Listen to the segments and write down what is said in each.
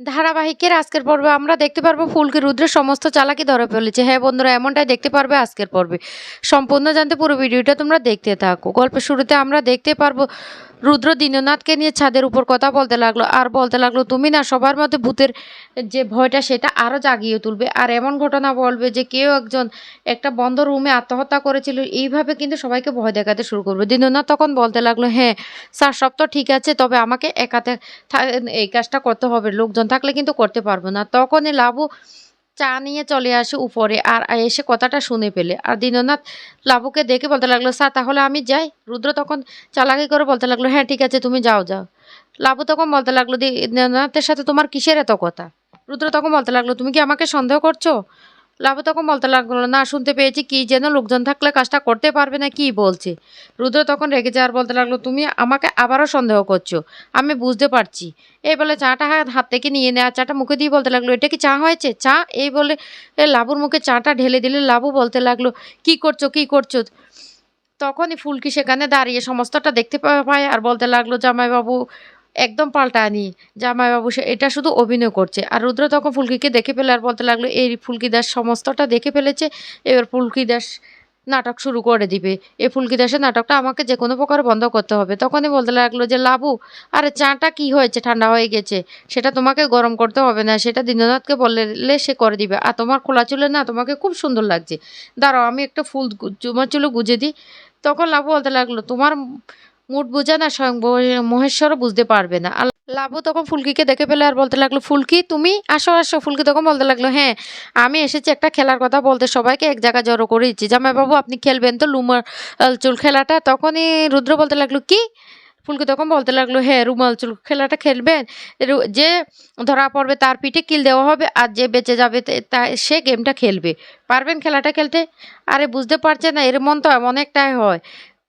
ধারাবাহিকের আজকের পর্বে আমরা দেখতে পারব ফুলকি রুদ্রের সমস্ত চালাকি ধরে ফেলেছে। হ্যাঁ বন্ধুরা, এমনটাই দেখতে পারবে আজকের পর্বে। সম্পূর্ণ জানতে পুরো ভিডিওটা তোমরা দেখতে থাকো। গল্পের শুরুতে আমরা দেখতে পারব রুদ্র দীননাথকে নিয়ে ছাদের উপর কথা বলতে লাগল। আর বলতে লাগল, তুমি না সবার মধ্যে ভূতের যে ভয়টা, সেটা আরও জাগিয়ে তুলবে। আর এমন ঘটনা বলবে যে কেউ একজন একটা বন্ধ রুমে আত্মহত্যা করেছিল, এইভাবে কিন্তু সবাইকে ভয় দেখাতে শুরু করবে। দীননাথ তখন বলতে লাগল হ্যাঁ স্যার, সব তো ঠিক আছে, তবে আমাকে একাতে এই কাজটা করতে হবে। লোকজন থাকলে কিন্তু করতে পারব না। তখনই লাবু চা নিয়ে চলে আসে উপরে আর এসে কথাটা শুনে পেলে আর দীননাথ লাবুকে দেখে বলতে লাগল, স্যার, তাহলে আমি যাই? রুদ্র তখন চালাকি করে বলতে লাগল হ্যাঁ ঠিক আছে, তুমি যাও যাও। লাবু তখন বলতে লাগল, দীননাথের সাথে তোমার কিসের এত কথা? রুদ্র তখন বলতে লাগল, তুমি কি আমাকে সন্দেহ করছ? লাবু তখন বলতে লাগল, না, শুনতে পেয়েছি, কি যেন লোকজন থাকলে কাজটা করতে পারবে না, কি বলছে? রুদ্র তখন রেগে যাওয়ার বলতে লাগল, তুমি আমাকে আবারও সন্দেহ করছ, আমি বুঝতে পারছি। এই বলে চাটা হাত থেকে নিয়ে নেওয়া চাটা মুখে দিয়ে বলতে লাগল, এটা কি চা হয়েছে? চা? এই বলে লাবুর মুখে চাটা ঢেলে দিলে লাবু বলতে লাগল, কি করছ কি করছ? তখনই ফুলকি সেখানে দাঁড়িয়ে সমস্তটা দেখতে পায় আর বলতে লাগল, জামাইবাবু একদম পাল্টা পাল্টানি জামাইবাবু সে এটা শুধু অভিনয় করছে। আর রুদ্র তখন ফুলকিকে দেখে ফেলে আর বলতে লাগল, এই ফুলকি দাস সমস্তটা দেখে ফেলেছে, এবার ফুলকি দাস নাটক শুরু করে দিবে। এই ফুলকি দাসের নাটকটা আমাকে যে কোনো প্রকার বন্ধ করতে হবে। তখনই বলতে লাগল যে, লাবু, আরে চাটা কি হয়েছে? ঠান্ডা হয়ে গেছে। সেটা তোমাকে গরম করতে হবে না, সেটা দীননাথকে বললে সে করে দিবে। আর তোমার খোলা চুলে না তোমাকে খুব সুন্দর লাগছে। দাঁড়াও, আমি একটা ফুল তোমার চুলে গুজে দিই। তখন লাবু বলতে লাগল, তোমার মুড বোঝা না স্বয়ং মহেশ্বরও বুঝতে পারবে না। লাবু তখন ফুলকিকে দেখে ফেলে আর বলতে লাগল, ফুলকি, তুমি? আসো আসো। ফুলকি তখন বলতে লাগল হ্যাঁ আমি এসেছি একটা খেলার কথা বলতে। সবাইকে এক জায়গায় জড়ো করে করেছি জামাইবাবু, আপনি খেলবেন তো লুমার চুল খেলাটা? তখনই রুদ্র বলতে লাগল, কি? ফুলকি তখন বলতে লাগল হ্যাঁ রুমাল চুল খেলাটা খেলবেন? যে ধরা পড়বে তার পিঠে কিল দেওয়া হবে আর যে বেঁচে যাবে তে- সে গেমটা খেলবে। পারবেন খেলাটা খেলতে? আরে, বুঝতে পারছে না, এর মন তো অনেকটাই হয়।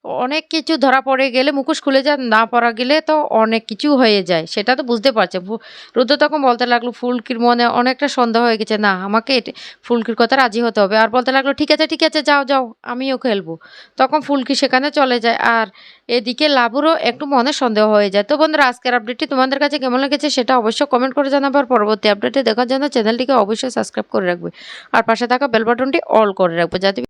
অনেক কিছু ধরা পড়ে গেলে, মুখোশ খুলে যা, না পড়া গেলে তো অনেক কিছু হয়ে যায়। সেটা তো বুঝতে পারছে। রুদ্র তখন বলতে লাগল, ফুলকির মনে অনেকটা সন্দেহ হয়ে গেছে। না, আমাকে ফুলকির কথা রাজি হতে হবে। আর বলতে লাগল, ঠিক আছে ঠিক আছে, যাও যাও, আমিও খেলব। তখন ফুলকি সেখানে চলে যায়। আর এদিকে লাবুরও একটু মনে সন্দেহ হয়ে যায়। তো বন্ধুরা, আজকের আপডেটটি তোমাদের কাছে কেমন লেগেছে সেটা অবশ্যই কমেন্ট করে জানাবার পরবর্তী আপডেটে দেখার জন্য চ্যানেলটিকে অবশ্যই সাবস্ক্রাইব করে রাখবে। আর পাশে থাকা বেল বাটনটি অল করে রাখবে, যাতে